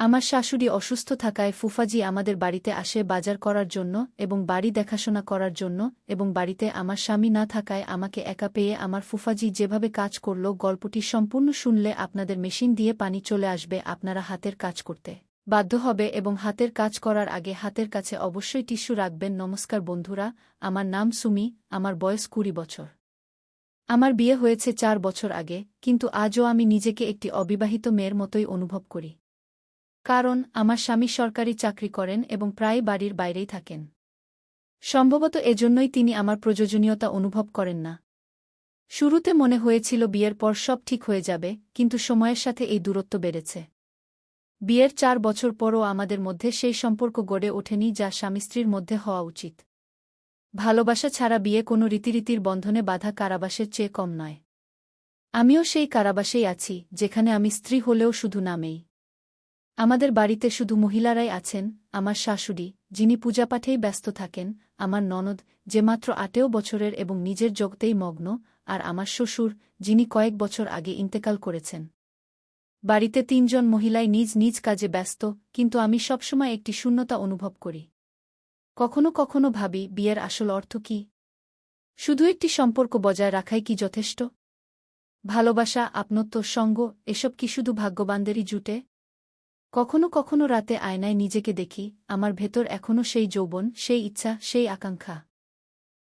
আমার শাশুড়ি অসুস্থ থাকায় ফুফাজি আমাদের বাড়িতে আসে বাজার করার জন্য এবং বাড়ি দেখাশোনা করার জন্য এবং বাড়িতে আমার স্বামী না থাকায় আমাকে একা পেয়ে আমার ফুফাজি যেভাবে কাজ করল গল্পটি সম্পূর্ণ শুনলে আপনাদের মেশিন দিয়ে পানি চলে আসবে আপনারা হাতের কাজ করতে বাধ্য হবে এবং হাতের কাজ করার আগে হাতের কাছে অবশ্যই টিস্যু রাখবেন। নমস্কার বন্ধুরা, আমার নাম সুমি, আমার বয়স কুড়ি বছর। আমার বিয়ে হয়েছে চার বছর আগে, কিন্তু আজও আমি নিজেকে একটি অবিবাহিত মেয়ের মতোই অনুভব করি। কারণ আমার স্বামী সরকারি চাকরি করেন এবং প্রায় বাড়ির বাইরেই থাকেন। সম্ভবত এজন্যই তিনি আমার প্রয়োজনীয়তা অনুভব করেন না। শুরুতে মনে হয়েছিল বিয়ের পর সব ঠিক হয়ে যাবে, কিন্তু সময়ের সাথে এই দূরত্ব বেড়েছে। বিয়ের চার বছর পরও আমাদের মধ্যে সেই সম্পর্ক গড়ে ওঠেনি যা স্বামী স্ত্রীর মধ্যে হওয়া উচিত। ভালোবাসা ছাড়া বিয়ে কোনো রীতিরীতির বন্ধনে বাধা কারাবাসের চেয়ে কম নয়। আমিও সেই কারাবাসেই আছি, যেখানে আমি স্ত্রী হলেও শুধু নামেই। আমাদের বাড়িতে শুধু মহিলারাই আছেন, আমার শাশুড়ি, যিনি পূজাপাঠেই ব্যস্ত থাকেন, আমার ননদ, যে মাত্র আটেও বছরের এবং নিজের জগতেই মগ্ন, আর আমার শ্বশুর, যিনি কয়েক বছর আগে ইন্তেকাল করেছেন। বাড়িতে তিনজন মহিলাই নিজ নিজ কাজে ব্যস্ত, কিন্তু আমি সবসময় একটি শূন্যতা অনুভব করি। কখনো কখনো ভাবি, বিয়ের আসল অর্থ কি? শুধু একটি সম্পর্ক বজায় রাখাই কি যথেষ্ট? ভালোবাসা, আপনত্ব, সঙ্গ, এসব কি শুধু ভাগ্যবানদেরই জুটে? কখনো কখনো রাতে আয়নায় নিজেকে দেখি, আমার ভেতর এখনও সেই যৌবন, সেই ইচ্ছা, সেই আকাঙ্ক্ষা।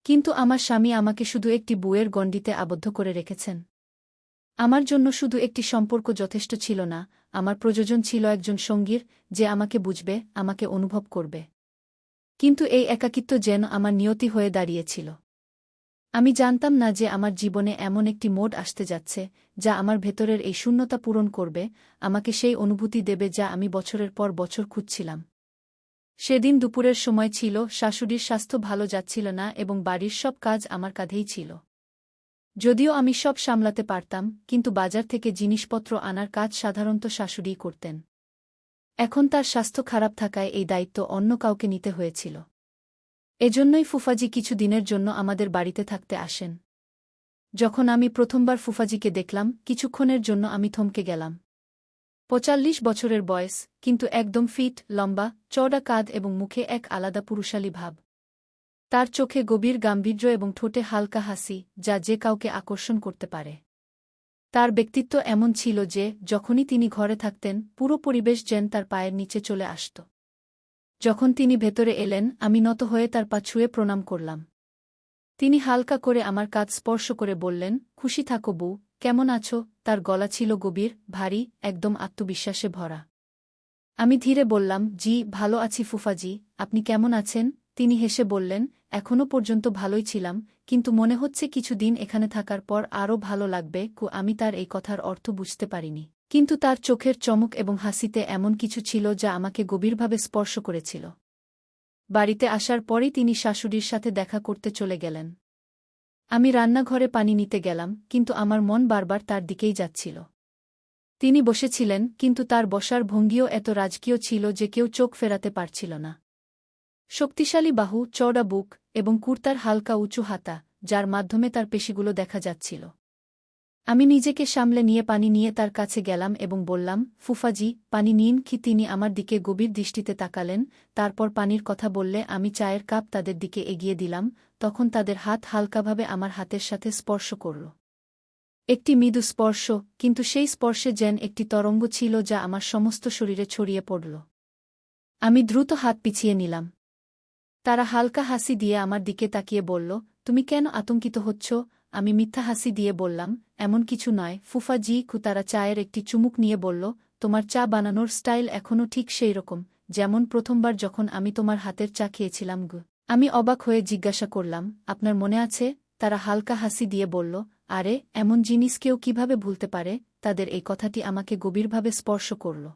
কিন্তু আমার স্বামী আমাকে শুধু একটি বুয়ের গণ্ডিতে আবদ্ধ করে রেখেছেন। আমার জন্য শুধু একটি সম্পর্ক যথেষ্ট ছিল না, আমার প্রযোজন ছিল একজন সঙ্গীর, যে আমাকে বুঝবে, আমাকে অনুভব করবে। কিন্তু এই একাকিত্ব যেন আমার নিয়তি হয়ে দাঁড়িয়েছিল। আমি জানতাম না যে আমার জীবনে এমন একটি মোড আসতে যাচ্ছে, যা আমার ভেতরের এই শূন্যতা পূরণ করবে, আমাকে সেই অনুভূতি দেবে যা আমি বছরের পর বছর খুঁজছিলাম। সেদিন দুপুরের সময় ছিল, শাশুড়ির স্বাস্থ্য ভালো যাচ্ছিল না এবং বাড়ির সব কাজ আমার কাঁধেই ছিল। যদিও আমি সব সামলাতে পারতাম, কিন্তু বাজার থেকে জিনিসপত্র আনার কাজ সাধারণত শাশুড়িই করতেন। এখন তার স্বাস্থ্য খারাপ থাকায় এই দায়িত্ব অন্য কাউকে নিতে হয়েছিল। এজন্যই ফুফাজি কিছু দিনের জন্য আমাদের বাড়িতে থাকতে আসেন। যখন আমি প্রথমবার ফুফাজিকে দেখলাম, কিছুক্ষণের জন্য আমি থমকে গেলাম। পঁচাল্লিশ বছরের বয়স, কিন্তু একদম ফিট, লম্বা, চওড়া কাঁধ এবং মুখে এক আলাদা পুরুষালী ভাব। তার চোখে গভীর গাম্ভীর্য এবং ঠোঁটে হালকা হাসি, যা যে কাউকে আকর্ষণ করতে পারে। তার ব্যক্তিত্ব এমন ছিল যে, যখনই তিনি ঘরে থাকতেন, পুরো পরিবেশ যেন তার পায়ের নিচে চলে আসত। যখন তিনি ভেতরে এলেন, আমি নত হয়ে তার পা ছুঁয়ে প্রণাম করলাম। তিনি হালকা করে আমার কাজ স্পর্শ করে বললেন, খুশি থাকো বউ, কেমন আছো? তার গলা ছিল গভীর, ভারী, একদম আত্মবিশ্বাসে ভরা। আমি ধীরে বললাম, জি, ভালো আছি ফুফাজি আপনি কেমন আছেন? তিনি হেসে বললেন এখনও পর্যন্ত ভালোই ছিলাম, কিন্তু মনে হচ্ছে কিছুদিন এখানে থাকার পর আরও ভালো লাগবে কু, আমি তার এই কথার অর্থ বুঝতে পারিনি। কিন্তু তার চোখের চমক এবং হাসিতে এমন কিছু ছিল যা আমাকে গভীরভাবে স্পর্শ করেছিল। বাড়িতে আসার পরেই তিনি শাশুড়ির সাথে দেখা করতে চলে গেলেন। আমি রান্নাঘরে পানি নিতে গেলাম, কিন্তু আমার মন বারবার তার দিকেই যাচ্ছিল। তিনি বসেছিলেন, কিন্তু তার বসার ভঙ্গিও এত রাজকীয় ছিল যে কেউ চোখ ফেরাতে পারছিল না। শক্তিশালী বাহু, চওড়া বুক এবং কুর্তার হালকা উঁচু হাতা, যার মাধ্যমে তার পেশিগুলো দেখা যাচ্ছিল। আমি নিজেকে সামলে নিয়ে পানি নিয়ে তার কাছে গেলাম এবং বললাম, ফুফাজি, পানি নিন কি তিনি আমার দিকে গভীর দৃষ্টিতে তাকালেন, তারপর পানির কথা বললে আমি চায়ের কাপ তাদের দিকে এগিয়ে দিলাম, তখন তাদের হাত হালকাভাবে আমার হাতের সাথে স্পর্শ করল। একটি মৃদু স্পর্শ, কিন্তু সেই স্পর্শে যেন একটি তরঙ্গ ছিল যা আমার সমস্ত শরীরে ছড়িয়ে পড়ল। আমি দ্রুত হাত পিছিয়ে নিলাম। তারা হালকা হাসি দিয়ে আমার দিকে তাকিয়ে বলল, তুমি কেন আতঙ্কিত হচ্ছ? আমি মিথ্যা হাসি দিয়ে বললাম, এমন কিছু নয়। ফুফা জি তারা চায়ের একটি চুমুক নিয়ে বলল, তোমার চা বানানোর স্টাইল এখনও ঠিক সেই রকম, যেমন প্রথমবার যখন আমি তোমার হাতের চা খেয়েছিলাম গু। আমি অবাক হয়ে জিজ্ঞাসা করলাম, আপনার মনে আছে? তারা হালকা হাসি দিয়ে বলল, আরে, এমন জিনিস কেউ কীভাবে ভুলতে পারে? তাদের এই কথাটি আমাকে গভীরভাবে স্পর্শ করল।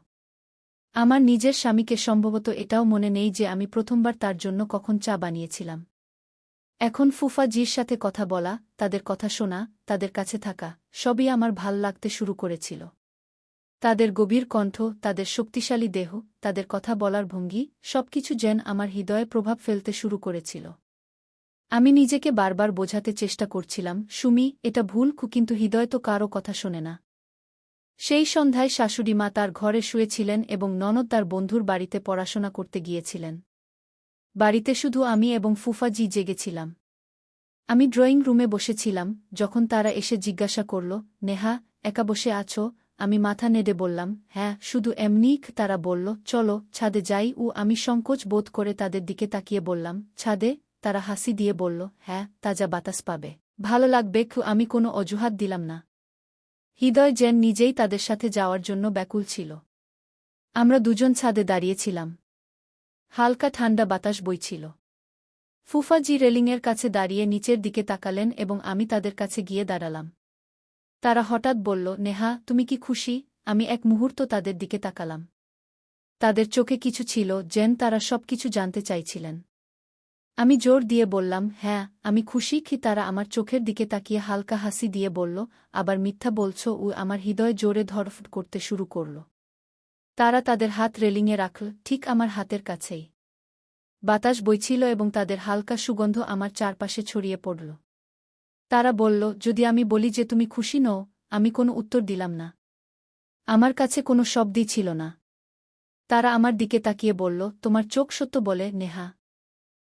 আমার নিজের স্বামীকে সম্ভবত এটাও মনে নেই যে আমি প্রথমবার তার জন্য কখন চা বানিয়েছিলাম। এখন ফুফা জির সাথে কথা বলা, তাদের কথা শোনা, তাদের কাছে থাকা, সবই আমার ভালো লাগতে শুরু করেছিল। তাদের গভীর কণ্ঠ, তাদের শক্তিশালী দেহ, তাদের কথা বলার ভঙ্গি, সবকিছু যেন আমার হৃদয়ে প্রভাব ফেলতে শুরু করেছিল। আমি নিজেকে বারবার বোঝাতে চেষ্টা করছিলাম, সুমি, এটা ভুল কিন্তু হৃদয় তো কারও কথা শোনে না। সেই সন্ধ্যায় শাশুড়িমা তার ঘরে শুয়েছিলেন এবং ননদ তার বন্ধুর বাড়িতে পড়াশোনা করতে গিয়েছিলেন। বাড়িতে শুধু আমি এবং ফুফাজি জেগেছিলাম। আমি ড্রয়িং রুমে বসেছিলাম, যখন তারা এসে জিজ্ঞাসা করল, নেহা, একা বসে আছো? আমি মাথা নেড়ে বললাম হ্যাঁ শুধু এমনিই তারা বলল, চলো, ছাদে যাই। ও আমি সংকোচ বোধ করে তাদের দিকে তাকিয়ে বললাম, ছাদে? তারা হাসি দিয়ে বলল হ্যাঁ তাজা বাতাস পাবে। ভালো লাগবে আমি কোনো অজুহাত দিলাম না। হৃদয় যেন নিজেই তাদের সাথে যাওয়ার জন্য ব্যাকুল ছিল। আমরা দুজন ছাদে দাঁড়িয়েছিলাম। হালকা ঠান্ডা বাতাস বইছিল। ফুফাজি রেলিংয়ের কাছে দাঁড়িয়ে নিচের দিকে তাকালেন এবং আমি তাদের কাছে গিয়ে দাঁড়ালাম। তারা হঠাৎ বলল, নেহা, তুমি কি খুশি? আমি এক মুহূর্ত তাদের দিকে তাকালাম। তাদের চোখে কিছু ছিল যেন তারা সব কিছু জানতে চাইছিলেন। আমি জোর দিয়ে বললাম হ্যাঁ আমি খুশি কি তারা আমার চোখের দিকে তাকিয়ে হালকা হাসি দিয়ে বলল, আবার মিথ্যা বলছ ও আমার হৃদয় জোরে ধরফট করতে শুরু করল। তারা তাদের হাত রেলিংয়ে রাখল ঠিক আমার হাতের কাছেই। বাতাস বইছিল এবং তাদের হালকা সুগন্ধ আমার চারপাশে ছড়িয়ে পড়ল। তারা বলল, যদি আমি বলি যে তুমি খুশি নও, আমি কোনো উত্তর দিলাম না। আমার কাছে কোনো শব্দই ছিল না। তারা আমার দিকে তাকিয়ে বলল, তোমার চোখ সত্য বলে, নেহা।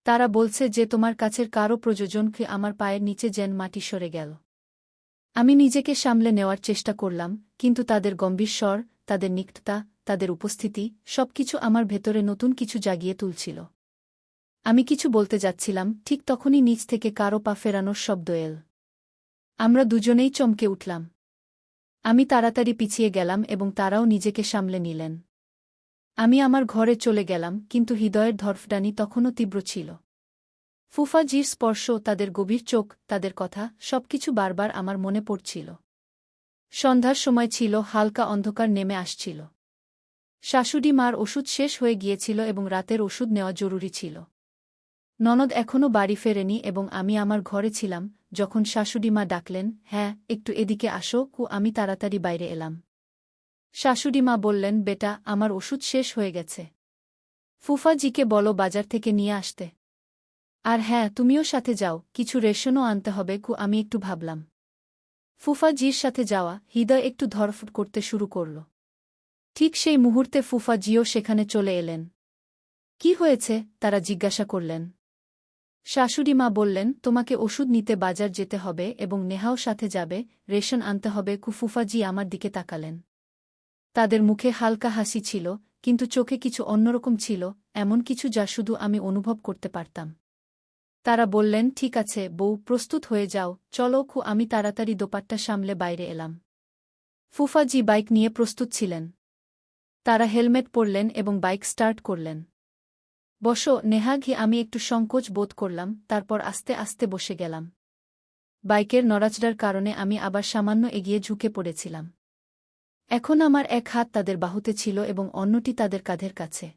তারা বলছে যে তোমার কাছের কারও প্রযোজনকে আমার পায়ের নিচে যেন মাটি সরে গেল। আমি নিজেকে সামলে নেওয়ার চেষ্টা করলাম, কিন্তু তাদের গম্ভীর স্বর, তাদের নিকটতা তাদের উপস্থিতি সবকিছু আমার ভেতরে নতুন কিছু জাগিয়ে তুলছিল। আমি কিছু বলতে যাচ্ছিলাম, ঠিক তখনই নিচ থেকে কারও পা ফেরানোর শব্দ এল। আমরা দুজনেই চমকে উঠলাম। আমি তাড়াতাড়ি পিছিয়ে গেলাম এবং তারাও নিজেকে সামলে নিলেন। আমি আমার ঘরে চলে গেলাম, কিন্তু হৃদয়ের ধরফডানি তখনও তীব্র ছিল। ফুফাজির স্পর্শ, তাদের গভীর চোখ, তাদের কথা, সবকিছু বারবার আমার মনে পড়ছিল। সন্ধ্যার সময় ছিল, হালকা অন্ধকার নেমে আসছিল। শাশুড়ি মার ওষুধ শেষ হয়ে গিয়েছিল এবং রাতের ওষুধ নেওয়া জরুরি ছিল। ননদ এখনও বাড়ি ফেরেনি এবং আমি আমার ঘরে ছিলাম, যখন শাশুড়ি মা ডাকলেন হ্যাঁ একটু এদিকে আসো ও আমি তাড়াতাড়ি বাইরে এলাম। শাশুড়ি মা বললেন, বেটা, আমার ওষুধ শেষ হয়ে গেছে। ফুফাজিকে বলো বাজার থেকে নিয়ে আসতে। আর হ্যাঁ তুমিও সাথে যাও, কিছু রেশনও আনতে হবে, কু, আমি একটু ভাবলাম। ফুফাজির সাথে যাওয়া, হৃদয় একটু ধরফট করতে শুরু করল। ঠিক সেই মুহূর্তে ফুফাজিও সেখানে চলে এলেন। কি হয়েছে? তারা জিজ্ঞাসা করলেন। শাশুড়ি মা বললেন, তোমাকে ওষুধ নিতে বাজার যেতে হবে এবং নেহাও সাথে যাবে, রেশন আনতে হবে। কুফুফাজি আমার দিকে তাকালেন। তাদের মুখে হালকা হাসি ছিল, কিন্তু চোখে কিছু অন্যরকম ছিল, এমন কিছু যা শুধু আমি অনুভব করতে পারতাম। তারা বললেন, ঠিক আছে, বউ, প্রস্তুত হয়ে যাও, চলো খু আমি তাড়াতাড়ি দোপাট্টা সামলে বাইরে এলাম। ফুফাজি বাইক নিয়ে প্রস্তুত ছিলেন। তারা হেলমেট পরলেন এবং বাইক স্টার্ট করলেন। বসো নেহাঘি আমি একটু সংকোচ বোধ করলাম, তারপর আস্তে আস্তে বসে গেলাম। বাইকের নড়াচড়ার কারণে আমি আবার সামান্য এগিয়ে ঝুঁকে পড়েছিলাম। এখন আমার এক হাত তাদের বাহুতে ছিল এবং অন্যটি তাদের কাঁধের কাছে।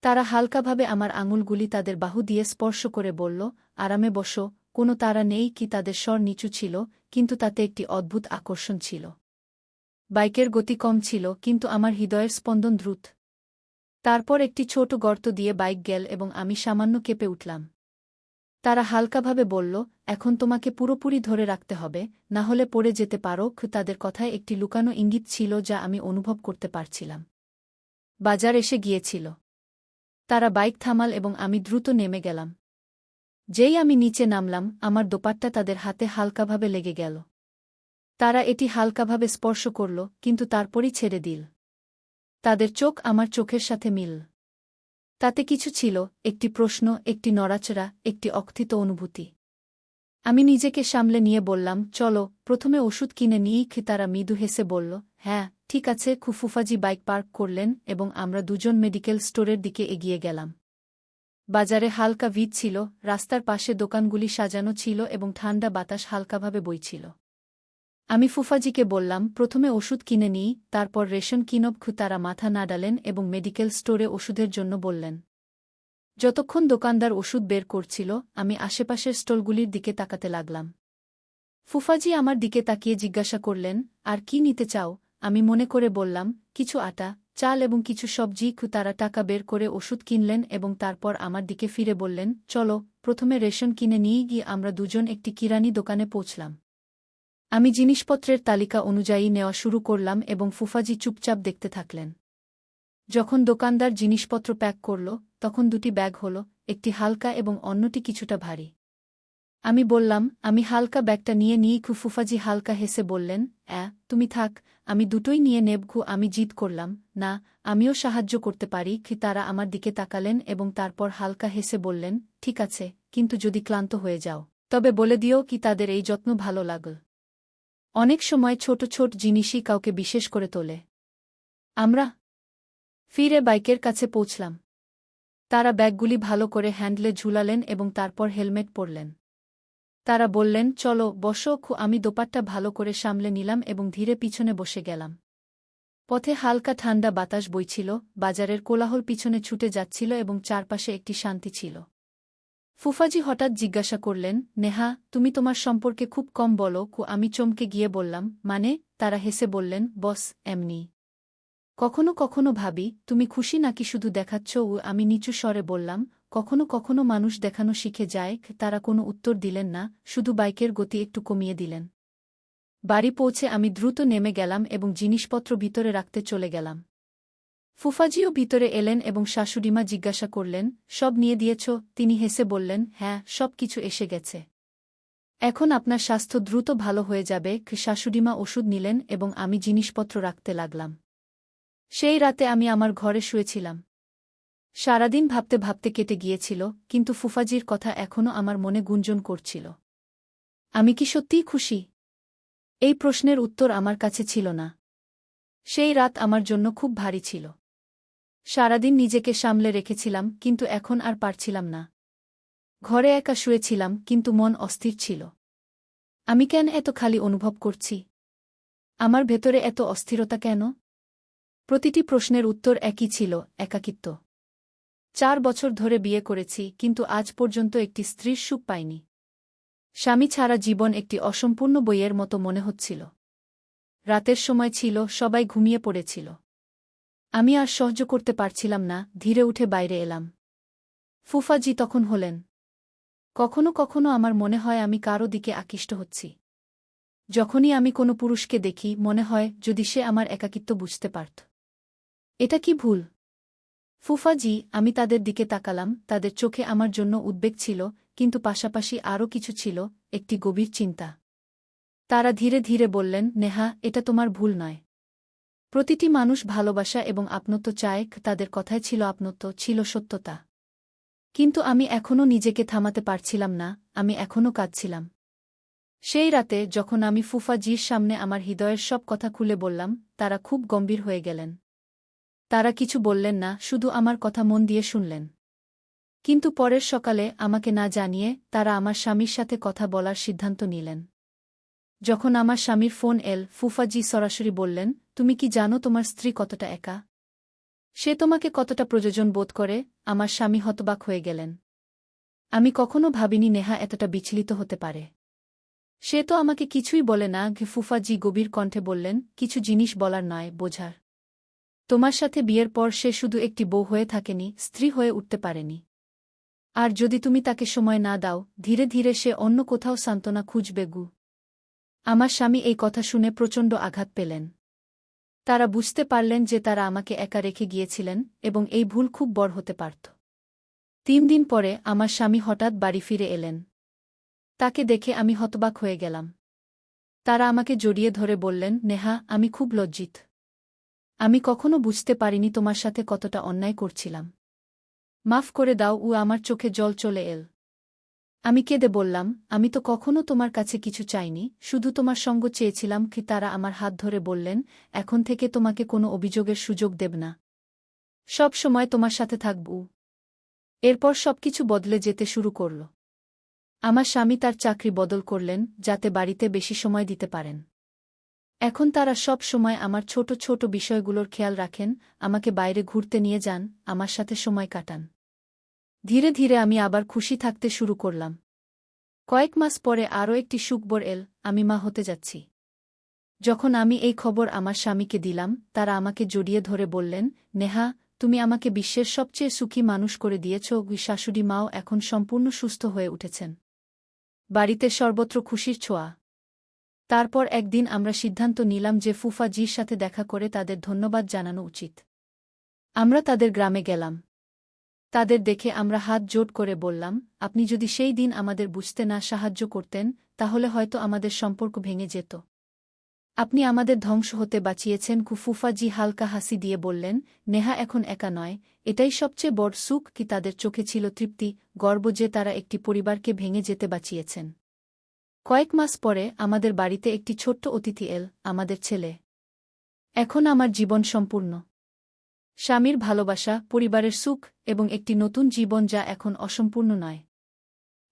তারা হালকাভাবে আমার আঙুলগুলি তাদের বাহু দিয়ে স্পর্শ করে বলল, আরামে বসো, কোনো তারা নেই কি তাদের স্বর নিচু ছিল, কিন্তু তাতে একটি অদ্ভুত আকর্ষণ ছিল। বাইকের গতি কম ছিল, কিন্তু আমার হৃদয়ের স্পন্দন দ্রুত। তারপর একটি ছোট গর্ত দিয়ে বাইক গেল এবং আমি সামান্য কেঁপে উঠলাম। তারা হালকাভাবে বলল, এখন তোমাকে পুরোপুরি ধরে রাখতে হবে, না হলে পড়ে যেতে পারো। তাদের কথায় একটি লুকানো ইঙ্গিত ছিল যা আমি অনুভব করতে পারছিলাম। বাজার এসে গিয়েছিল। তারা বাইক থামাল এবং আমি দ্রুত নেমে গেলাম। যেই আমি নিচে নামলাম, আমার দোপাট্টা তাদের হাতে হালকাভাবে লেগে গেল। তারা এটি হালকাভাবে স্পর্শ করল, কিন্তু তারপরই ছেড়ে দিল। তাদের চোখ আমার চোখের সাথে মিল। তাতে কিছু ছিল, একটি প্রশ্ন, একটি নড়াচড়া, একটি অকথিত অনুভূতি। আমি নিজেকে সামলে নিয়ে বললাম, চলো, প্রথমে ওষুধ কিনে নিয়েই তারা মৃদু হেসে বলল হ্যাঁ ঠিক আছে। খুফুফাজি বাইক পার্ক করলেন এবং আমরা দুজন মেডিকেল স্টোরের দিকে এগিয়ে গেলাম। বাজারে হালকা ভিড় ছিল, রাস্তার পাশে দোকানগুলি সাজানো ছিল এবং ঠান্ডা বাতাস হালকাভাবে বইছিল। আমি ফুফাজিকে বললাম, প্রথমে ওষুধ কিনে নিই, তারপর রেশন কিনব তারা মাথা না ডালেন এবং মেডিকেল স্টোরে ওষুধের জন্য বললেন, যতক্ষণ দোকানদার ওষুধ বের করছিল, আমি আশেপাশের স্টলগুলির দিকে তাকাতে লাগলাম। ফুফাজি আমার দিকে তাকিয়ে জিজ্ঞাসা করলেন, আর কি নিতে চাও? আমি মনে করে বললাম, কিছু আটা, চাল এবং কিছু সবজি তারা টাকা বের করে ওষুধ কিনলেন এবং তারপর আমার দিকে ফিরে বললেন, চলো, প্রথমে রেশন কিনে নিয়ে গিয়ে আমরা দুজন একটি কিরানি দোকানে পৌঁছলাম। আমি জিনিসপত্রের তালিকা অনুযায়ী নেওয়া শুরু করলাম এবং ফুফাজি চুপচাপ দেখতে থাকলেন। যখন দোকানদার জিনিসপত্র প্যাক করল, তখন দুটি ব্যাগ হল, একটি হালকা এবং অন্যটি কিছুটা ভারী। আমি বললাম, আমি হালকা ব্যাগটা নিয়ে নিই। খু ফুফাজি হালকা হেসে বললেন, অ্যা, তুমি থাক, আমি দুটোই নিয়ে নেবঘু আমি জিদ করলাম। না, আমিও সাহায্য করতে পারি। কি তারা আমার দিকে তাকালেন এবং তারপর হালকা হেসে বললেন, ঠিক আছে, কিন্তু যদি ক্লান্ত হয়ে যাও। তবে বলে দিও কি তাদের এই যত্ন ভালো লাগল। অনেক সময় ছোট ছোট জিনিসই কাউকে বিশেষ করে তোলে। আমরা ফিরে বাইকের কাছে পৌঁছলাম। তারা ব্যাগগুলি ভালো করে হ্যান্ডলে ঝুলালেন এবং তারপর হেলমেট পরলেন। তারা বললেন, চলো, বসো আমি দোপাট্টা ভালো করে সামলে নিলাম এবং ধীরে পিছনে বসে গেলাম। পথে হালকা ঠান্ডা বাতাস বইছিল, বাজারের কোলাহল পিছনে ছুটে যাচ্ছিল এবং চারপাশে একটি শান্তি ছিল। ফুফাজি হঠাৎ জিজ্ঞাসা করলেন, নেহা, তুমি তোমার সম্পর্কে খুব কম বলো, কু, আমি চমকে গিয়ে বললাম মানে? তারা হেসে বললেন, বস, এমনি। কখনো কখনো ভাবি, তুমি খুশি নাকি শুধু দেখাচ্ছ? ও আমি নিচু স্বরে বললাম, কখনো কখনো মানুষ দেখানো শিখে যায় তারা কোনো উত্তর দিলেন না, শুধু বাইকের গতি একটু কমিয়ে দিলেন। বাড়ি পৌঁছে আমি দ্রুত নেমে গেলাম এবং জিনিসপত্র ভিতরে রাখতে চলে গেলাম। ফুফাজিও ভিতরে এলেন এবং শাশুড়িমা জিজ্ঞাসা করলেন, সব নিয়ে দিয়েছ? তিনি হেসে বললেন হ্যাঁ সব কিছু এসে গেছে। এখন আপনার স্বাস্থ্য দ্রুত ভালো হয়ে যাবে শাশুড়িমা ওষুধ নিলেন এবং আমি জিনিসপত্র রাখতে লাগলাম। সেই রাতে আমি আমার ঘরে শুয়েছিলাম। সারাদিন ভাবতে ভাবতে কেটে গিয়েছিল, কিন্তু ফুফাজির কথা এখনও আমার মনে গুঞ্জন করছিল। আমি কি সত্যিই খুশি? এই প্রশ্নের উত্তর আমার কাছে ছিল না। সেই রাত আমার জন্য খুব ভারী ছিল। সারাদিন নিজেকে সামলে রেখেছিলাম, কিন্তু এখন আর পারছিলাম না। ঘরে একা শুয়েছিলাম, কিন্তু মন অস্থির ছিল। আমি কেন এত খালি অনুভব করছি? আমার ভেতরে এত অস্থিরতা কেন? প্রতিটি প্রশ্নের উত্তর একই ছিল, একাকিত্ব। চার বছর ধরে বিয়ে করেছি, কিন্তু আজ পর্যন্ত একটি স্ত্রীর সুখ পাইনি। স্বামী ছাড়া জীবন একটি অসম্পূর্ণ বইয়ের মতো মনে হচ্ছিল। রাতের সময় ছিল, সবাই ঘুমিয়ে পড়েছিল। আমি আর সহ্য করতে পারছিলাম না, ধীরে উঠে বাইরে এলাম। ফুফাজি তখন হলেন। কখনো কখনো আমার মনে হয় আমি কারও দিকে আকৃষ্ট হচ্ছি। যখনই আমি কোনো পুরুষকে দেখি, মনে হয় যদি সে আমার একাকিত্ব বুঝতে পারত। এটা কি ভুল? ফুফাজি, আমি তাদের দিকে তাকালাম, তাদের চোখে আমার জন্য উদ্বেগ ছিল, কিন্তু পাশাপাশি আরও কিছু ছিল, একটি গভীর চিন্তা। তারা ধীরে ধীরে বললেন, নেহা, এটা তোমার ভুল নয়। প্রতিটি মানুষ ভালোবাসা এবং আপনত্ব চায়, তাদের কথায় ছিল আপনত্ব ছিল সত্যতা। কিন্তু আমি এখনও নিজেকে থামাতে পারছিলাম না, আমি এখনও কাঁদছিলাম। সেই রাতে যখন আমি ফুফাজির সামনে আমার হৃদয়ের সব কথা খুলে বললাম, তারা খুব গম্ভীর হয়ে গেলেন। তারা কিছু বললেন না, শুধু আমার কথা মন দিয়ে শুনলেন। কিন্তু পরের সকালে আমাকে না জানিয়ে তারা আমার স্বামীর সাথে কথা বলার সিদ্ধান্ত নিলেন। যখন আমার স্বামীর ফোন এল, ফুফাজি সরাসরি বললেন, তুমি কি জানো তোমার স্ত্রী কতটা একা? সে তোমাকে কতটা প্রয়োজন বোধ করে? আমার স্বামী হতবাক হয়ে গেলেন। আমি কখনো ভাবিনি নেহা এতটা বিচলিত হতে পারে। সে তো আমাকে কিছুই বলে না ফুফাজি গভীর কণ্ঠে বললেন, কিছু জিনিস বলার নয়, বোঝার। তোমার সাথে বিয়ের পর সে শুধু একটি বউ হয়ে থাকেনি, স্ত্রী হয়ে উঠতে পারেনি। আর যদি তুমি তাকে সময় না দাও, ধীরে ধীরে সে অন্য কোথাও সান্ত্বনা খুঁজবে গু। আমার স্বামী এই কথা শুনে প্রচণ্ড আঘাত পেলেন। তারা বুঝতে পারলেন যে তারা আমাকে একা রেখে গিয়েছিলেন এবং এই ভুল খুব বড় হতে পারত। তিন দিন পরে আমার স্বামী হঠাৎ বাড়ি ফিরে এলেন। তাকে দেখে আমি হতবাক হয়ে গেলাম। তারা আমাকে জড়িয়ে ধরে বললেন, নেহা, আমি খুব লজ্জিত। আমি কখনো বুঝতে পারিনি তোমার সাথে কতটা অন্যায় করছিলাম। মাফ করে দাও, উ আমার চোখে জল চলে এল। আমি কেঁদে বললাম, আমি তো কখনো তোমার কাছে কিছু চাইনি, শুধু তোমার সঙ্গ চেয়েছিলাম কি তারা আমার হাত ধরে বললেন, এখন থেকে তোমাকে কোনো অভিযোগের সুযোগ দেব না। সব সময় তোমার সাথে থাকব। এরপর সবকিছু বদলে যেতে শুরু করল। আমার স্বামী তার চাকরি বদল করলেন, যাতে বাড়িতে বেশি সময় দিতে পারেন। এখন তারা সব সময় আমার ছোট ছোট বিষয়গুলোর খেয়াল রাখেন, আমাকে বাইরে ঘুরতে নিয়ে যান, আমার সাথে সময় কাটান। ধীরে ধীরে আমি আবার খুশি থাকতে শুরু করলাম। কয়েক মাস পরে আরও একটি সুকবর এল, আমি মা হতে যাচ্ছি। যখন আমি এই খবর আমার স্বামীকে দিলাম, তারা আমাকে জড়িয়ে ধরে বললেন, নেহা, তুমি আমাকে বিশ্বের সবচেয়ে সুখী মানুষ করে দিয়েছ, ওই শাশুড়ি মাও এখন সম্পূর্ণ সুস্থ হয়ে উঠেছেন। বাড়িতে সর্বত্র খুশির ছোঁয়া। তারপর একদিন আমরা সিদ্ধান্ত নিলাম যে ফুফা জির সাথে দেখা করে তাদের ধন্যবাদ জানানো উচিত। আমরা তাদের গ্রামে গেলাম। তাদের দেখে আমরা হাত জোট করে বললাম, আপনি যদি সেই দিন আমাদের বুঝতে না সাহায্য করতেন, তাহলে হয়তো আমাদের সম্পর্ক ভেঙে যেত। আপনি আমাদের ধ্বংস হতে বাঁচিয়েছেন, কুফুফাজি হালকা হাসি দিয়ে বললেন, নেহা এখন একা নয়, এটাই সবচেয়ে বড় সুখ কি তাদের চোখে ছিল তৃপ্তি, গর্ব যে তারা একটি পরিবারকে ভেঙে যেতে বাঁচিয়েছেন। কয়েক মাস পরে আমাদের বাড়িতে একটি ছোট্ট অতিথি এল, আমাদের ছেলে। এখন আমার জীবন সম্পূর্ণ। স্বামীর ভালোবাসা, পরিবারের সুখ এবং একটি নতুন জীবন যা এখন অসম্পূর্ণ নয়।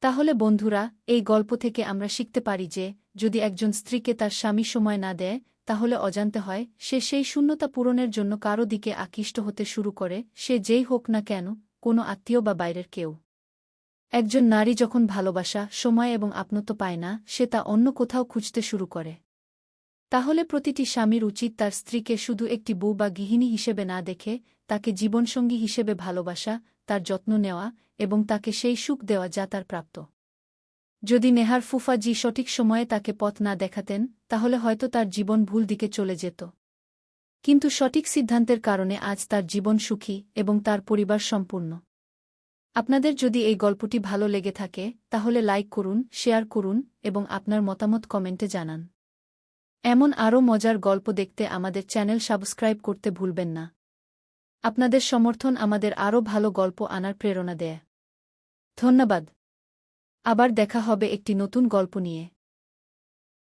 তাহলে বন্ধুরা, এই গল্প থেকে আমরা শিখতে পারি যে, যদি একজন স্ত্রীকে তার স্বামী সময় না দেয়, তাহলে অজান্তে হয়, সে সেই শূন্যতা পূরণের জন্য কারও দিকে আকৃষ্ট হতে শুরু করে, সে যেই হোক না কেন, কোনো আত্মীয় বা বাইরের কেউ। একজন নারী যখন ভালোবাসা, সময় এবং আপনত্ব পায় না, সে তা অন্য কোথাও খুঁজতে শুরু করে। তাহলে প্রতিটি স্বামীর উচিত তার স্ত্রীকে শুধু একটি বউ বা গৃহিণী হিসেবে না দেখে, তাকে জীবনসঙ্গী হিসেবে ভালোবাসা, তার যত্ন নেওয়া এবং তাকে সেই সুখ দেওয়া যা তার প্রাপ্ত। যদি নেহার ফুফাজি সঠিক সময়ে তাকে পথ না দেখাতেন, তাহলে হয়তো তার জীবন ভুল দিকে চলে যেত। কিন্তু সঠিক সিদ্ধান্তের কারণে আজ তার জীবন সুখী এবং তার পরিবার সম্পূর্ণ। আপনাদের যদি এই গল্পটি ভালো লেগে থাকে, তাহলে লাইক করুন, শেয়ার করুন এবং আপনার মতামত কমেন্টে জানান। এমন আরও মজার গল্প দেখতে আমাদের চ্যানেল সাবস্ক্রাইব করতে ভুলবেন না। আপনাদের সমর্থন আমাদের আরও ভালো গল্প আনার প্রেরণা দেয়। ধন্যবাদ। আবার দেখা হবে একটি নতুন গল্প নিয়ে।